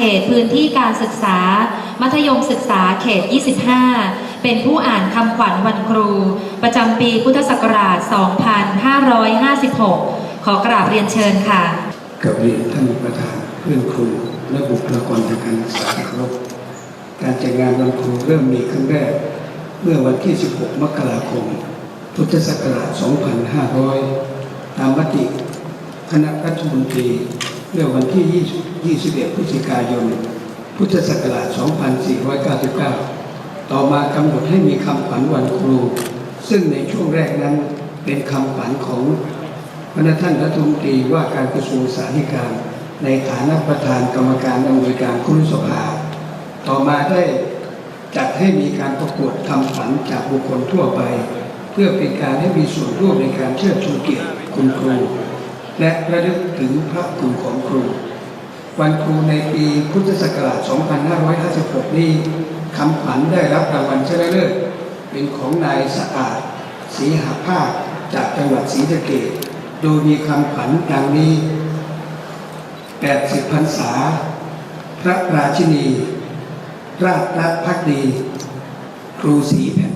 เขตพื้นที่การศึกษา มัธยมศึกษาเขต 25 เป็นผู้อ่านคำขวัญวันครู ประจำปีพุทธศักราช 2556 ขอกราบเรียนเชิญค่ะ กับเรียนท่านประธานเพื่อนครูและบุคลากรทางการศึกษาครพการจัดงานวันครูเริ่มมีครั้งแรก เมื่อวันที่ 16 มกราคม พุทธศักราช 2500 ตามมติคณะรัฐมนตรี เมื่อวันที่20 21 พฤศจิกายน พุทธศักราช 2499 ต่อมากำหนดให้มีคำขวัญวันครู ซึ่งในช่วงแรกนั้นเป็นคำขวัญของพระท่านรัฐมนตรีว่าการกระทรวงสาธารณสุขในฐานะประธานกรรมการอำนวยการครุสภา ต่อมาได้จัดให้มีการประกวดคำขวัญจากบุคคลทั่วไป เพื่อเป็นการให้มีส่วนร่วมในการเชิดชูเกียรติคุณครู และระลึกถึงพระคุณของครู วันครูในปีพุทธศักราช 2556 นี้คำขวัญได้รับรางวัลชนะเลิศเป็นของนายสะอาดศรีหาภาคจากจังหวัดศรีสะเกษโดยมีคำขวัญดังนี้ 80พรรษา พระราชินี ราชรักพักดี ครูศรีแผ่น